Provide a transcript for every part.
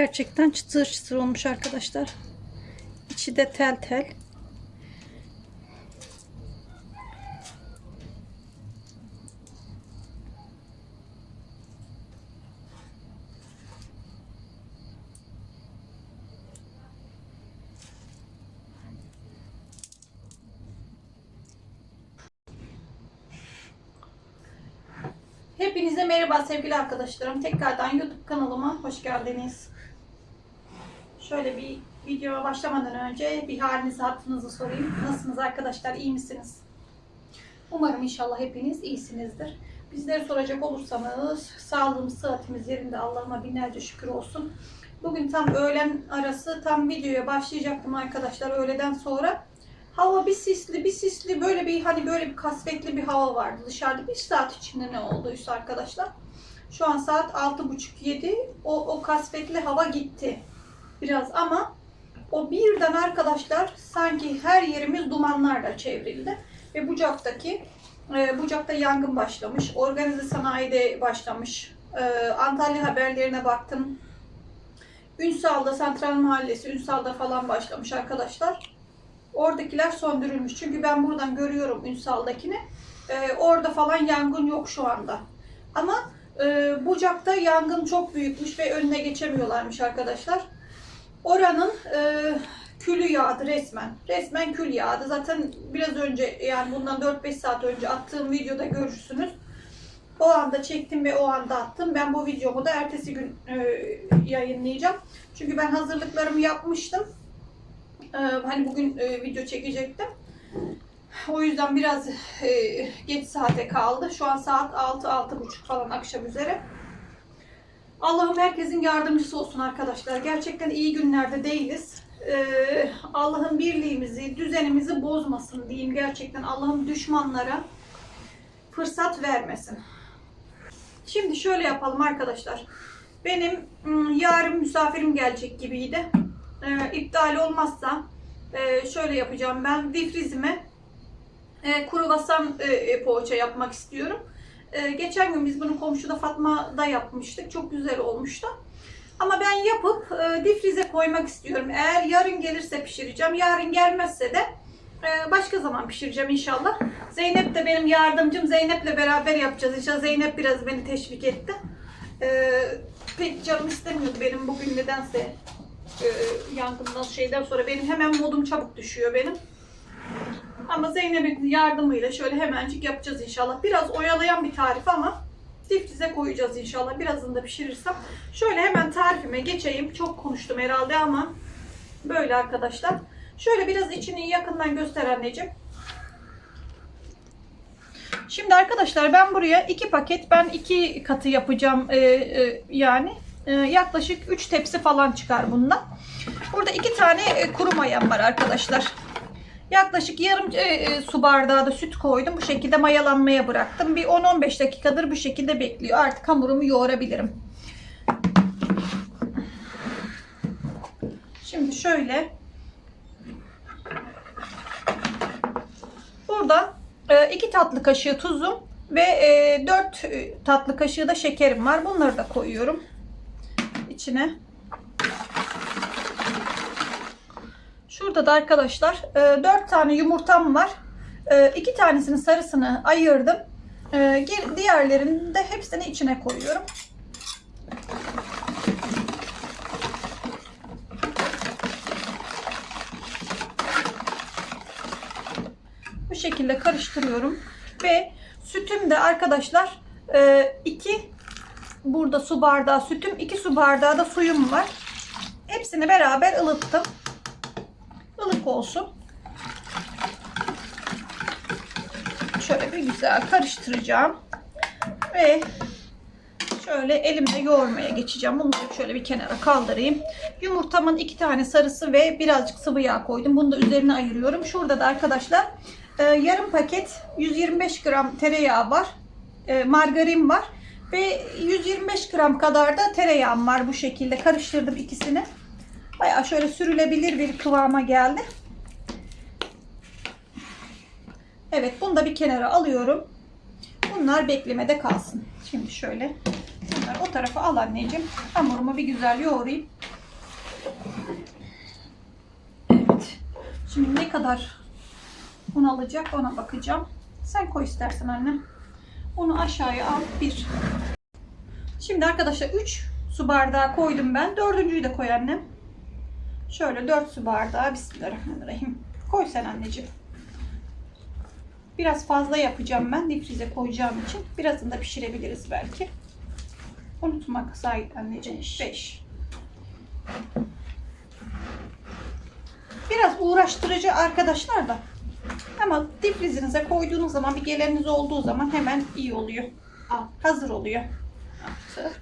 Gerçekten çıtır çıtır olmuş arkadaşlar. İçi de tel tel. Hepinize merhaba sevgili arkadaşlarım. Tekrardan YouTube kanalıma hoş geldiniz. Şöyle bir videoya başlamadan önce bir halinizi hatırınızı sorayım. Nasılsınız arkadaşlar? İyi misiniz? Umarım inşallah hepiniz iyisinizdir. Bizleri soracak olursanız sağlığımız, sıhhatimiz yerinde Allah'ıma binlerce şükür olsun. Bugün tam öğlen arası tam videoya başlayacaktım arkadaşlar öğleden sonra. Hava bir sisli bir sisli böyle bir hani böyle bir kasvetli bir hava vardı dışarıda. Bir saat içinde ne olduysa arkadaşlar. Şu an saat 6.30-7. O, o kasvetli hava gitti biraz ama o birden arkadaşlar sanki her yerimiz dumanlarla çevrildi. Ve Bucak'taki e, Bucak'ta yangın başlamış. Organize sanayide başlamış. E, Antalya haberlerine baktım. Ünsal'da, Santral Mahallesi, Ünsal'da falan başlamış arkadaşlar. Oradakiler söndürülmüş. Çünkü ben buradan görüyorum Ünsal'dakini. Ee, orada falan yangın yok şu anda. Ama e, Bucak'ta yangın çok büyükmüş ve önüne geçemiyorlarmış arkadaşlar. Oranın e, külü yağdı resmen. Resmen kül yağdı. Zaten biraz önce yani bundan 4-5 saat önce attığım videoda görürsünüz. O anda çektim ve o anda attım. Ben bu videomu da ertesi gün e, yayınlayacağım. Çünkü ben hazırlıklarımı yapmıştım. Ee, hani bugün e, video çekecektim. O yüzden biraz e, geç saate kaldı. Şu an saat 6-6.30 falan akşam üzere. Allah'ım herkesin yardımcısı olsun arkadaşlar. Gerçekten iyi günlerde değiliz. Ee, Allah'ın birliğimizi, düzenimizi bozmasın diyeyim. Gerçekten Allah'ın düşmanlara fırsat vermesin. Şimdi şöyle yapalım arkadaşlar. Benim ım, yarın misafirim gelecek gibiydi e, iptal olmazsa e, şöyle yapacağım. Ben difrizime e, kruvasan e, e, poğaça yapmak istiyorum. E, geçen gün biz bunu komşuda Fatma'da yapmıştık. Çok güzel olmuştu. Ama ben yapıp e, difrize koymak istiyorum. Eğer yarın gelirse pişireceğim. Yarın gelmezse de e, başka zaman pişireceğim inşallah. Zeynep de benim yardımcım. Zeynep'le beraber yapacağız. İnşallah Zeynep biraz beni teşvik etti. E, pek canım istemiyordu benim bugün nedense e, yangından şeyden sonra benim hemen modum çabuk düşüyor benim. Ama Zeynep'in yardımıyla şöyle hemencik yapacağız inşallah. Biraz oyalayan bir tarif ama difrize koyacağız inşallah. Birazını da pişirirsem. Şöyle hemen tarifime geçeyim. Çok konuştum herhalde ama böyle arkadaşlar. Şöyle biraz içini yakından göster anneciğim. Şimdi arkadaşlar ben buraya iki paket ben iki katı yapacağım ee, e, yani ee, yaklaşık 3 tepsi falan çıkar bundan. Burada iki tane e, kuru mayam var arkadaşlar. Yaklaşık yarım e, e, su bardağı da süt koydum. Bu şekilde mayalanmaya bıraktım. Bir 10-15 dakikadır bu şekilde bekliyor. Artık hamurumu yoğurabilirim. Şimdi şöyle. Burada 2 tatlı kaşığı tuzum ve 4 tatlı kaşığı da şekerim var. Bunları da koyuyorum içine. Şurada da arkadaşlar 4 tane yumurtam var. 2 tanesinin sarısını ayırdım. Diğerlerini de hepsini içine koyuyorum. Bu şekilde karıştırıyorum. Ve sütüm de arkadaşlar 2 Burada su bardağı sütüm, 2 su bardağı da suyum var. Hepsini beraber ılıttım. Ilık olsun. Şöyle bir güzel karıştıracağım. Ve şöyle elimle yoğurmaya geçeceğim. Bunları şöyle bir kenara kaldırayım. Yumurtamın iki tane sarısı ve birazcık sıvı yağ koydum. Bunu da üzerine ayırıyorum. Şurada da arkadaşlar e, yarım paket 125 gram tereyağı var. E, margarin var. Ve 125 gram kadar da tereyağım var bu şekilde. Karıştırdım ikisini. Baya şöyle sürülebilir bir kıvama geldi. Evet bunu da bir kenara alıyorum. Bunlar beklemede kalsın. Şimdi şöyle bunları o tarafa al anneciğim. Hamurumu bir güzel yoğurayım. Evet. Şimdi ne kadar un alacak ona bakacağım. Sen koy istersen anne. Onu aşağıya al. Bir. Şimdi arkadaşlar 3 su bardağı koydum ben. Dördüncüyü de koy annem. Şöyle 4 su bardağı. Bismillahirrahmanirrahim. Koy sen anneciğim. Biraz fazla yapacağım ben difrize koyacağım için. Birazını da pişirebiliriz belki. Unutmak Sait anneciğim. 5. Biraz uğraştırıcı arkadaşlar da. Ama difrizinize koyduğunuz zaman bir geleniniz olduğu zaman hemen iyi oluyor. Al. Hazır oluyor. Altı.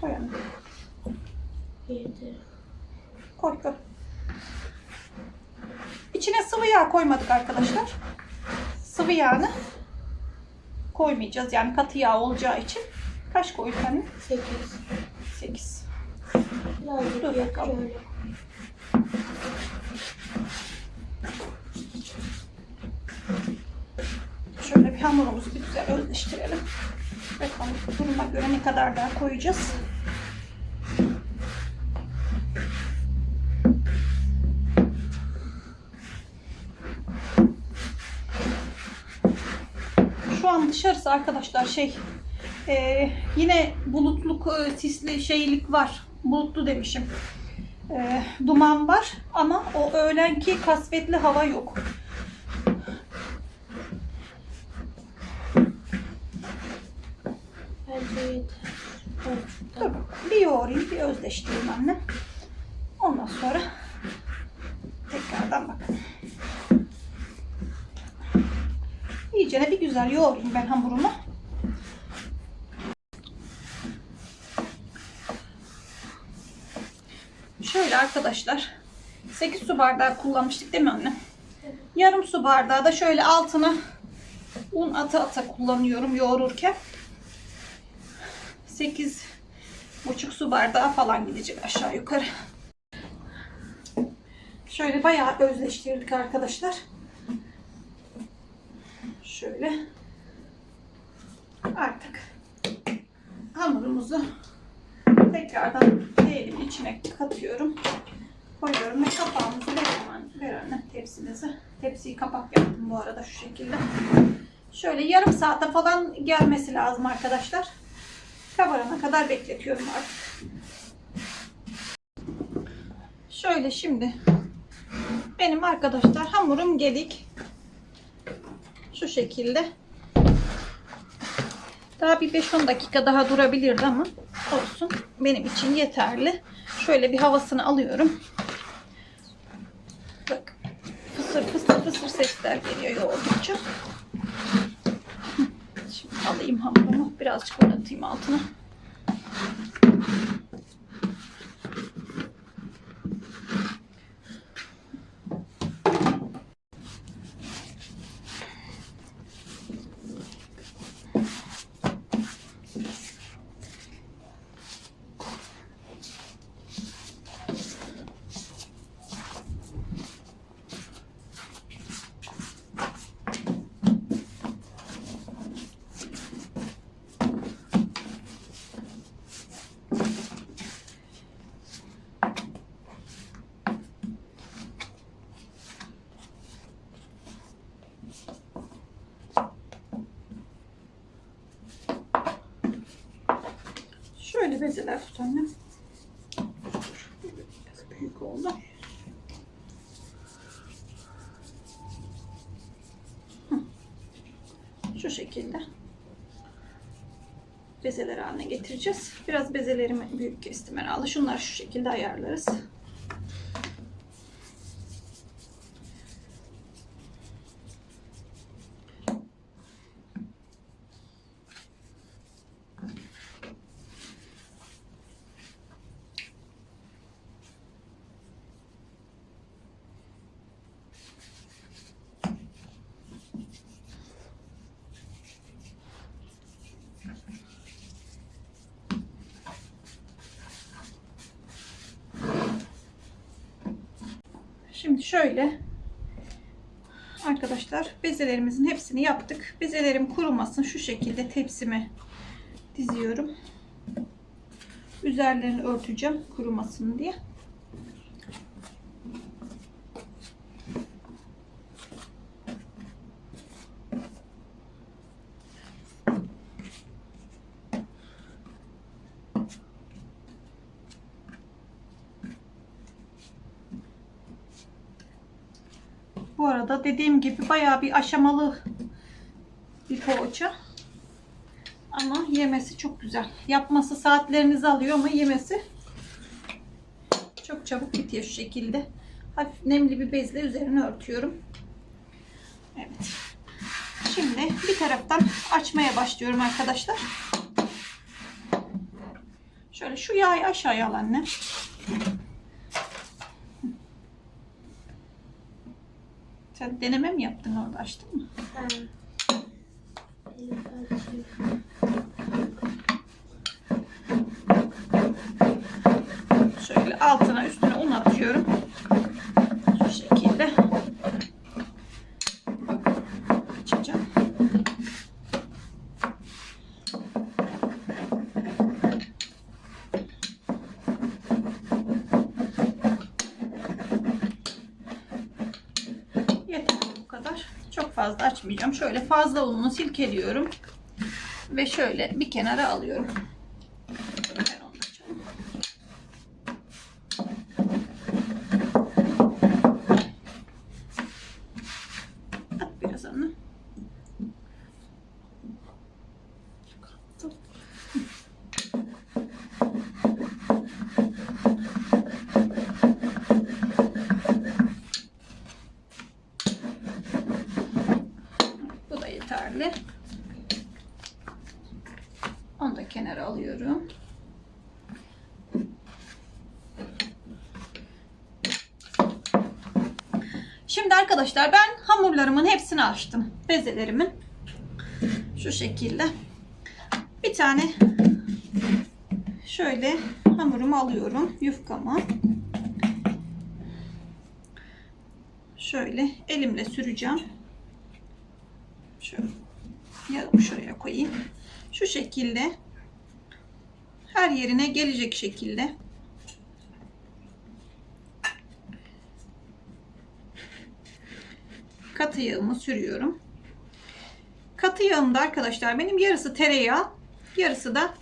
Koy Yedi. Koy koy. İçine sıvı yağ koymadık arkadaşlar. Sıvı yağını koymayacağız. Yani katı yağ olacağı için. Kaç koyduk anne? Sekiz. 8. Birazcık Dur bakalım. şöyle. Şöyle bir hamurumuzu bir güzel özleştirelim. Bakalım duruma göre ne kadar daha koyacağız. Şu an dışarısı arkadaşlar şey e, yine bulutluk e, sisli şeylik var. Bulutlu demişim. E, duman var ama o öğlenki kasvetli hava yok. Dur bir yoğurayım, bir özleştireyim anne. Ondan sonra tekrardan bakalım. İyicene bir güzel yoğurayım ben hamurumu. Şöyle arkadaşlar 8 su bardağı kullanmıştık değil mi anne? Yarım su bardağı da şöyle altına un ata ata kullanıyorum yoğururken. 8 buçuk su bardağı falan gidecek aşağı yukarı. Şöyle bayağı özleştirdik arkadaşlar. Şöyle artık hamurumuzu tekrardan leğenimin içine katıyorum. Koyuyorum ve kapağımızı verin, ver anne tepsinizi. Tepsiyi kapak yaptım bu arada şu şekilde. Şöyle yarım saate falan gelmesi lazım arkadaşlar kabarana kadar bekletiyorum artık. Şöyle şimdi benim arkadaşlar hamurum gedik. Şu şekilde. Daha bir 5-10 dakika daha durabilirdi ama olsun. Benim için yeterli. Şöyle bir havasını alıyorum. Bak fısır fısır fısır sesler geliyor yoğurdukça. Şimdi alayım hamurumu. Birazcık oynatayım altına. Şöyle bezeler tut. Biraz büyük oldu. Şu şekilde bezeler haline getireceğiz. Biraz bezelerimi büyük kestim herhalde. Şunları şu şekilde ayarlarız. Şimdi şöyle arkadaşlar bezelerimizin hepsini yaptık. Bezelerim kurumasın şu şekilde tepsime diziyorum. Üzerlerini örteceğim kurumasın diye. Bu arada dediğim gibi bayağı bir aşamalı bir poğaça. Ama yemesi çok güzel. Yapması saatlerinizi alıyor ama yemesi çok çabuk bitiyor şu şekilde. Hafif nemli bir bezle üzerine örtüyorum. Evet. Şimdi bir taraftan açmaya başlıyorum arkadaşlar. Şöyle şu yağı aşağıya al anne. Sen deneme mi yaptın orada açtın mı? Ha. Şöyle altına üstüne un atıyorum. Şu şekilde. Açacağım. Yeter bu kadar. Çok fazla açmayacağım. Şöyle fazla ununu silkeliyorum. Ve şöyle bir kenara alıyorum. Ben onu açalım. At biraz onu. Bu da yeterli. Onu da kenara alıyorum. Şimdi arkadaşlar ben hamurlarımın hepsini açtım. Bezelerimin. Şu şekilde. Bir tane şöyle hamurumu alıyorum. Yufkamı. Şöyle elimle süreceğim. Şöyle yarım şuraya koyayım. Şu şekilde her yerine gelecek şekilde katı yağımı sürüyorum. Katı yağımda arkadaşlar benim yarısı tereyağı, yarısı da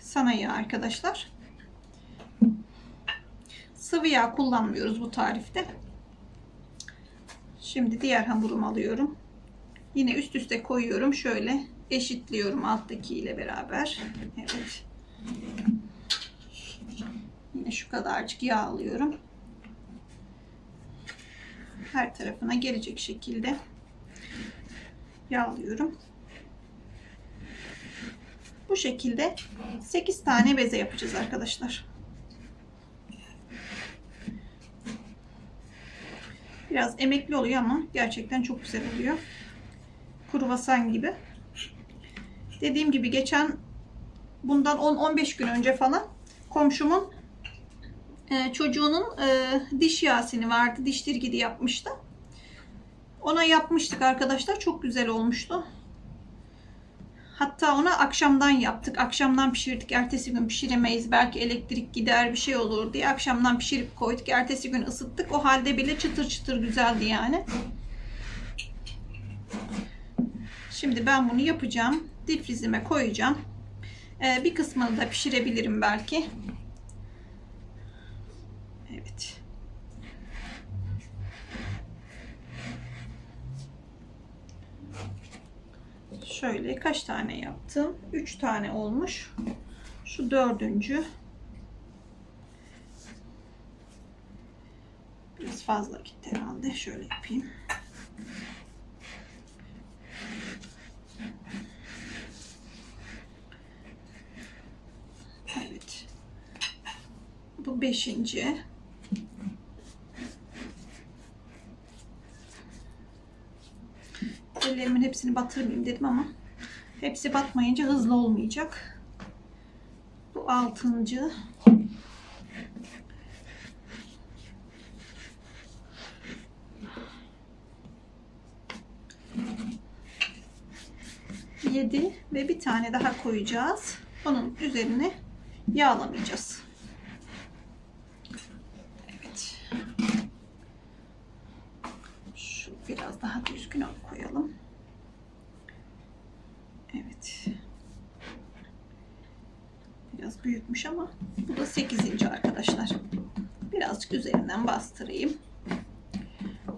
sana yağ arkadaşlar. Sıvı yağ kullanmıyoruz bu tarifte. Şimdi diğer hamurumu alıyorum. Yine üst üste koyuyorum. Şöyle eşitliyorum alttaki ile beraber. Evet. Yine şu kadarcık yağ alıyorum. Her tarafına gelecek şekilde yağlıyorum. Bu şekilde 8 tane beze yapacağız arkadaşlar. Biraz emekli oluyor ama gerçekten çok güzel oluyor. Kruvasan gibi. Dediğim gibi geçen bundan 10-15 gün önce falan komşumun e, çocuğunun e, diş yasini vardı. Diş dirgidi yapmıştı. Ona yapmıştık arkadaşlar. Çok güzel olmuştu. Hatta ona akşamdan yaptık. Akşamdan pişirdik. Ertesi gün pişiremeyiz. Belki elektrik gider bir şey olur diye akşamdan pişirip koyduk. Ertesi gün ısıttık. O halde bile çıtır çıtır güzeldi yani. Şimdi ben bunu yapacağım. Difrizime koyacağım. Ee, bir kısmını da pişirebilirim belki. Evet. Şöyle kaç tane yaptım? 3 tane olmuş. Şu dördüncü. Biraz fazla gitti herhalde. Şöyle yapayım. Evet. Bu beşinci. Ellerimin hepsini batırmayayım dedim ama hepsi batmayınca hızlı olmayacak. Bu altıncı. Yedi ve bir tane daha koyacağız. Onun üzerine yağlamayacağız. Biraz daha düzgün koyalım. Evet. Biraz büyükmüş ama bu da 8. arkadaşlar. Birazcık üzerinden bastırayım.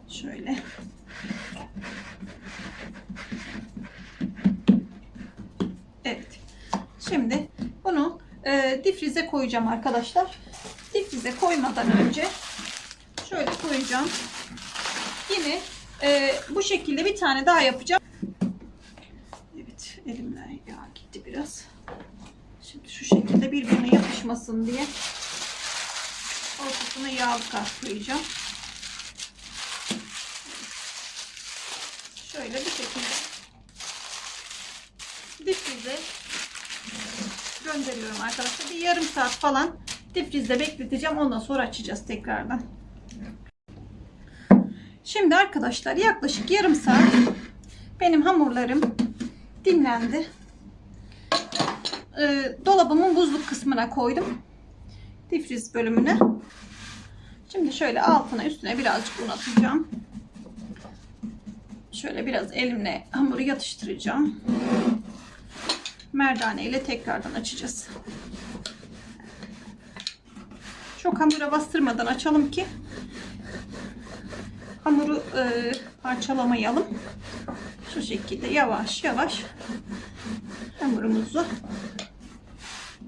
Şöyle. Evet. Şimdi bunu e, difrize koyacağım arkadaşlar. Difrize koymadan önce şöyle koyacağım. Yine e, bu şekilde bir tane daha yapacağım. Evet elimden yağ gitti biraz. Şu şekilde birbirine yapışmasın diye ortasına yağlı katlayacağım. Şöyle bu şekilde difrize gönderiyorum arkadaşlar. Bir yarım saat falan difrizde bekleteceğim. Ondan sonra açacağız tekrardan. Şimdi arkadaşlar yaklaşık yarım saat benim hamurlarım dinlendi. Ee, dolabımın buzluk kısmına koydum. Difriz bölümüne. Şimdi şöyle altına üstüne birazcık un atacağım. Şöyle biraz elimle hamuru yatıştıracağım. Merdane ile tekrardan açacağız. Çok hamura bastırmadan açalım ki hamuru e, parçalamayalım. Şu şekilde yavaş yavaş hamurumuzu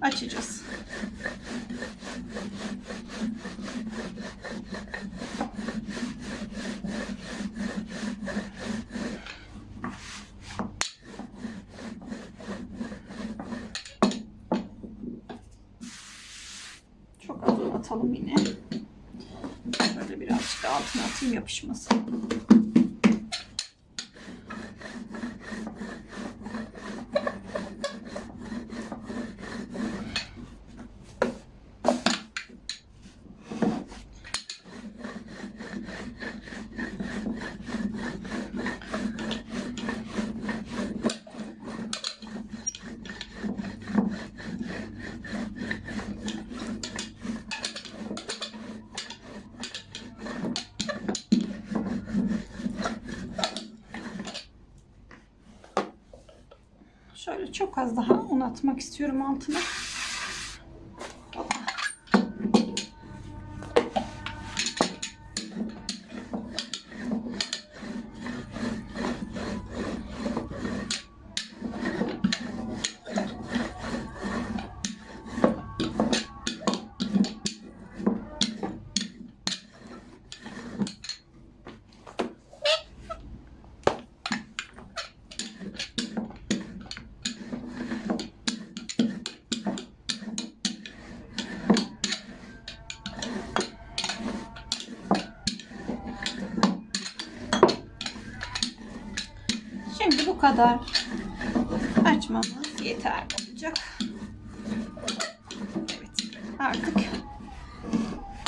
açacağız. Çok az un atalım yine. Şöyle birazcık altına atayım yapışmasın. Çok az daha un atmak istiyorum altına. Kadar açmamız yeterli olacak. Evet artık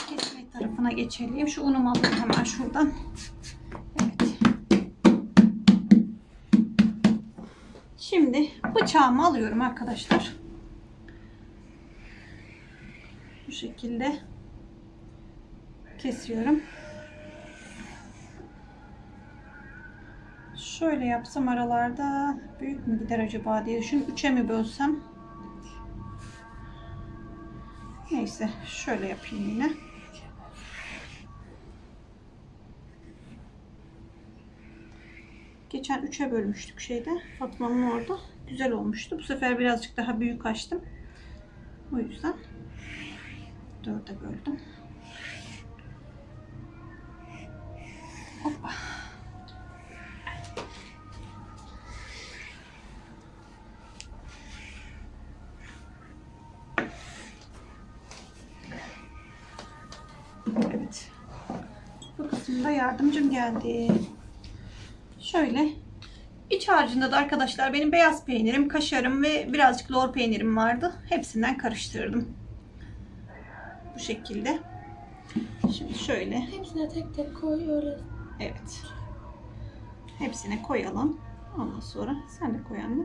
kesme tarafına geçelim. Şu unumu alayım hemen şuradan. Evet. Şimdi bıçağımı alıyorum arkadaşlar. Bu şekilde kesiyorum. Şöyle yapsam aralarda büyük mü gider acaba diye düşün. Üçe mi bölsem? Neyse şöyle yapayım yine. Geçen üçe bölmüştük şeyde. Fatma'nın orada. Güzel olmuştu. Bu sefer birazcık daha büyük açtım. O yüzden dörde böldüm. Hoppa. Yardımcım geldi. Şöyle. İç harcında da arkadaşlar benim beyaz peynirim, kaşarım ve birazcık lor peynirim vardı. Hepsinden karıştırdım. Bu şekilde. Şimdi şöyle. Hepsine tek tek koy öyle. Evet. Hepsine koyalım. Ondan sonra sen de koy anne.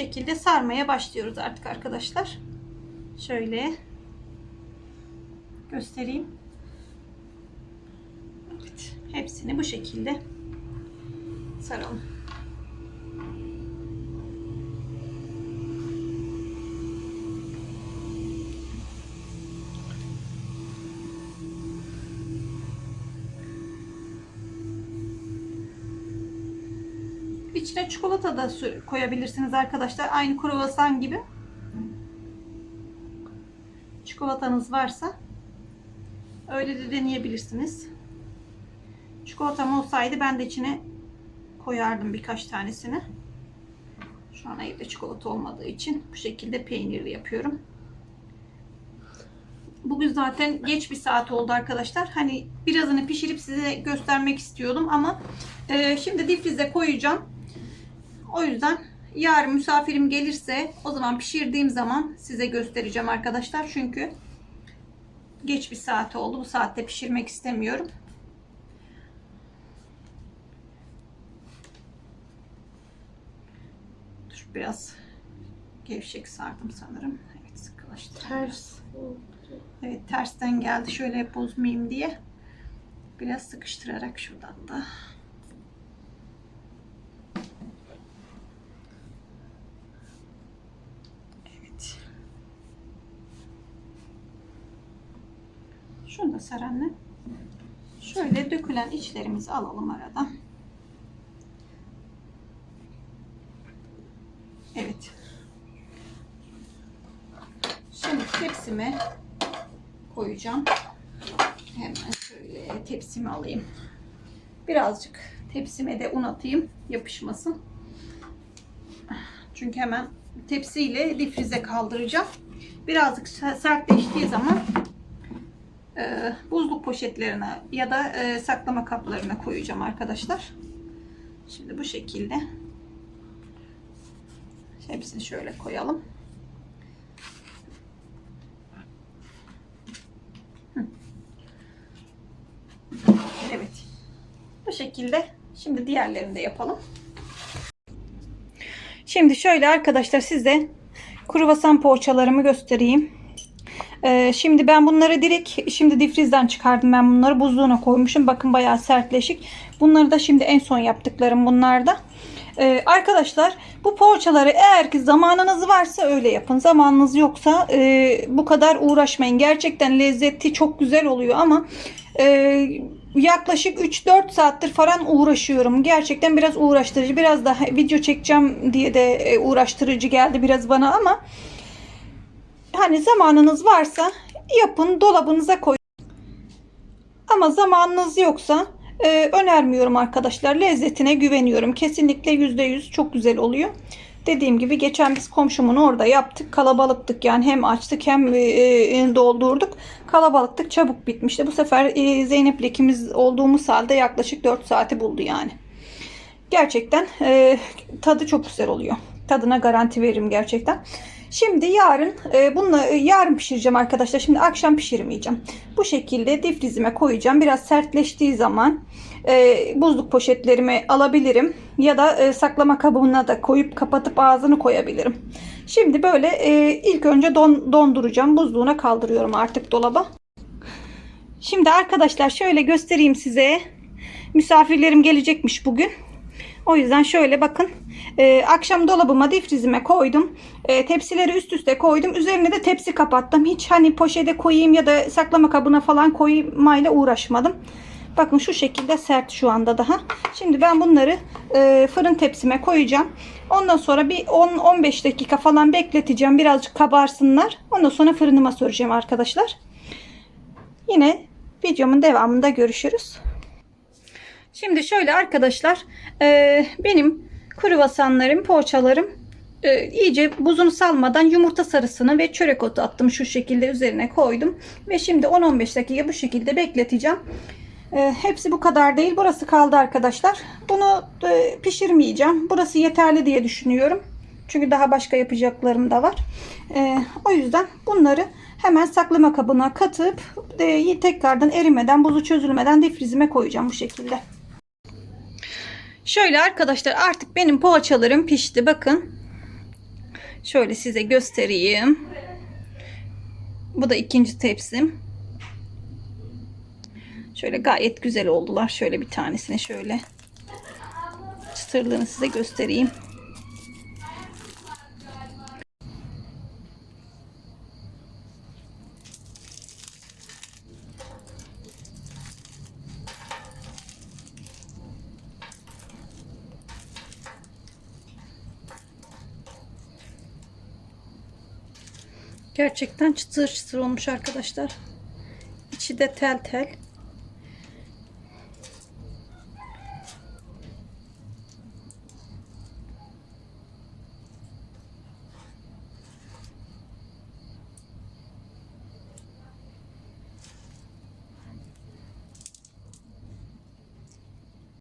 Şekilde sarmaya başlıyoruz artık arkadaşlar. Şöyle göstereyim. Evet, hepsini bu şekilde saralım. Çikolata da koyabilirsiniz arkadaşlar. Aynı kruvasan gibi. Çikolatanız varsa öyle de deneyebilirsiniz. Çikolatam olsaydı ben de içine koyardım birkaç tanesini. Şu an evde çikolata olmadığı için bu şekilde peynirli yapıyorum. Bugün zaten geç bir saat oldu arkadaşlar. Hani birazını pişirip size göstermek istiyordum ama e, şimdi difrize koyacağım. O yüzden yarın misafirim gelirse o zaman pişirdiğim zaman size göstereceğim arkadaşlar. Çünkü geç bir saat oldu. Bu saatte pişirmek istemiyorum. Dur biraz gevşek sardım sanırım. Evet sıkılaştı. Ters. Evet tersten geldi şöyle bozmayayım diye. Biraz sıkıştırarak şuradan da. Şunu da sar anne. Şöyle dökülen içlerimizi alalım aradan. Evet. Şimdi tepsime koyacağım. Hemen şöyle tepsimi alayım. Birazcık tepsime de un atayım yapışmasın. Çünkü hemen tepsiyle difrize kaldıracağım. Birazcık sertleştiği zaman buzluk poşetlerine ya da e, saklama kaplarına koyacağım arkadaşlar. Şimdi bu şekilde hepsini şöyle koyalım. Evet. Bu şekilde. Şimdi diğerlerini de yapalım. Şimdi şöyle arkadaşlar size kruvasan poğaçalarımı göstereyim. Ee, şimdi ben bunları direkt şimdi difrizden çıkardım ben bunları buzluğuna koymuşum. Bakın bayağı sertleşik. Bunları da şimdi en son yaptıklarım bunlarda. Ee, arkadaşlar bu poğaçaları eğer ki zamanınız varsa öyle yapın. Zamanınız yoksa e, bu kadar uğraşmayın. Gerçekten lezzeti çok güzel oluyor ama e, yaklaşık 3-4 saattir falan uğraşıyorum. Gerçekten biraz uğraştırıcı. Biraz daha video çekeceğim diye de e, uğraştırıcı geldi biraz bana ama hani zamanınız varsa yapın dolabınıza koyun. Ama zamanınız yoksa e, önermiyorum arkadaşlar. Lezzetine güveniyorum. Kesinlikle %100 çok güzel oluyor. Dediğim gibi geçen biz komşumun orada yaptık. Kalabalıktık yani hem açtık hem e, doldurduk. Kalabalıktık çabuk bitmişti. Bu sefer e, Zeynep'le ikimiz olduğumuz halde yaklaşık 4 saati buldu yani. Gerçekten e, tadı çok güzel oluyor. Tadına garanti veririm gerçekten. Şimdi yarın e, bununla e, yarın pişireceğim arkadaşlar. Şimdi akşam pişirmeyeceğim. Bu şekilde difrizime koyacağım. Biraz sertleştiği zaman e, buzluk poşetlerimi alabilirim. Ya da e, saklama kabına da koyup kapatıp ağzını koyabilirim. Şimdi böyle e, ilk önce don, donduracağım. Buzluğuna kaldırıyorum artık dolaba. Şimdi arkadaşlar şöyle göstereyim size. Misafirlerim gelecekmiş bugün. O yüzden şöyle bakın. Ee, akşam dolabıma difrizime koydum. Ee, tepsileri üst üste koydum. Üzerine de tepsi kapattım. Hiç hani poşete koyayım ya da saklama kabına falan koymayla uğraşmadım. Bakın şu şekilde sert şu anda daha. Şimdi ben bunları e, fırın tepsime koyacağım. Ondan sonra bir 10-15 dakika falan bekleteceğim. Birazcık kabarsınlar. Ondan sonra fırınıma süreceğim arkadaşlar. Yine videomun devamında görüşürüz. Şimdi şöyle arkadaşlar e, benim kruvasanlarım, poğaçalarım e, iyice buzunu salmadan yumurta sarısını ve çörek otu attım şu şekilde üzerine koydum. Ve şimdi 10-15 dakika bu şekilde bekleteceğim. E, hepsi bu kadar değil. Burası kaldı arkadaşlar. Bunu e, pişirmeyeceğim. Burası yeterli diye düşünüyorum. Çünkü daha başka yapacaklarım da var. E, o yüzden bunları hemen saklama kabına katıp e, tekrardan erimeden, buzu çözülmeden difrizime koyacağım bu şekilde. Şöyle arkadaşlar artık benim poğaçalarım pişti. Bakın. Şöyle size göstereyim. Bu da ikinci tepsim. Şöyle gayet güzel oldular. Şöyle bir tanesini şöyle çıtırlığını size göstereyim. Gerçekten çıtır çıtır olmuş arkadaşlar. İçi de tel tel.